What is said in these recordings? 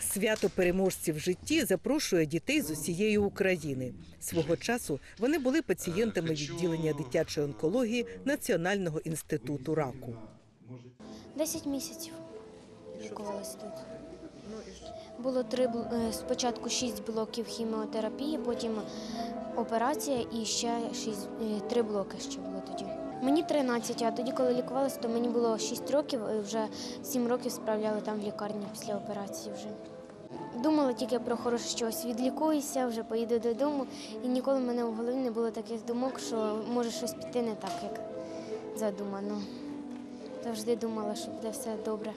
Свято переможців в житті запрошує дітей з усієї України. Свого часу вони були пацієнтами відділення дитячої онкології Національного інституту раку. 10 місяців лікувалася тут. Було три е, спочатку 6 блоків хіміотерапії, потім операція і ще 6, 3 блоки ще було тоді. Мені 13, а тоді, коли лікувалася, то мені було 6 років, і вже 7 років справляли там в лікарні після операції вже. Думала тільки про хороше щось, відлікуюся, вже поїду додому. І ніколи в мене в голові не було таких думок, що може щось піти не так, як задумано. Завжди думала, що буде все добре.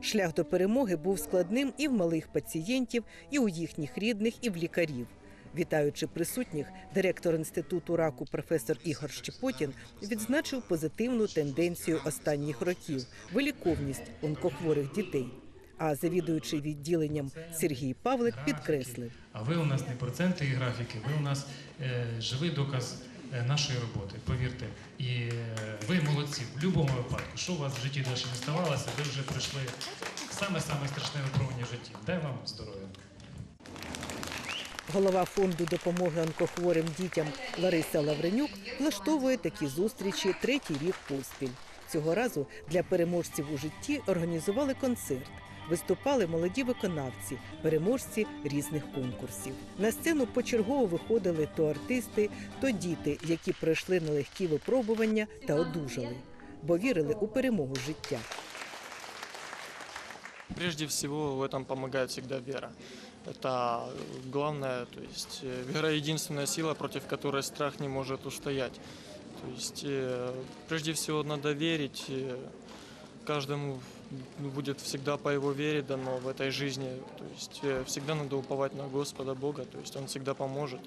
Шлях до перемоги був складним і в малих пацієнтів, і у їхніх рідних, і в лікарів. Вітаючи присутніх, директор інституту раку професор Ігор Щепотін відзначив позитивну тенденцію останніх років виліковність онкохворих дітей. А завідуючий відділенням Сергій Павлик підкреслив. А ви у нас не проценти і графіки, ви у нас е, живий доказ е, нашої роботи, повірте. І е, ви молодці в будь-якому випадку. Що у вас в житті далі не ставалося, ви вже пройшли саме-саме страшне випробування в житті. Дай вам здоров'я. Голова фонду допомоги онкохворим дітям Лариса Лавренюк влаштовує такі зустрічі третій рік поспіль. Цього разу для переможців у житті організували концерт. Виступали молоді виконавці, переможці різних конкурсів. На сцену почергово виходили то артисти, то діти, які пройшли нелегкі випробування та одужали, бо вірили у перемогу життя. Прежде всего в этом помогает всегда вера. Это главное, то есть э, вера единственная сила, против которой страх не может устоять. То есть э, прежде всего надо верить, э, каждому будет всегда по его вере дано в этой жизни. То есть всегда надо уповать на Господа Бога, то есть Он всегда поможет,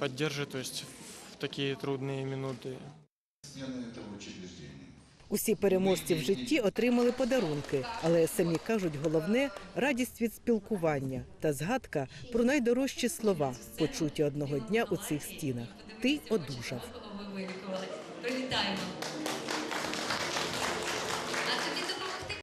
поддержит, то есть в такие трудные минуты. Смены этого учреждения. Усі переможці в житті отримали подарунки, але самі кажуть, головне радість від спілкування та згадка про найдорожчі слова, почуті одного дня у цих стінах. Ти одужав. Привітаємо.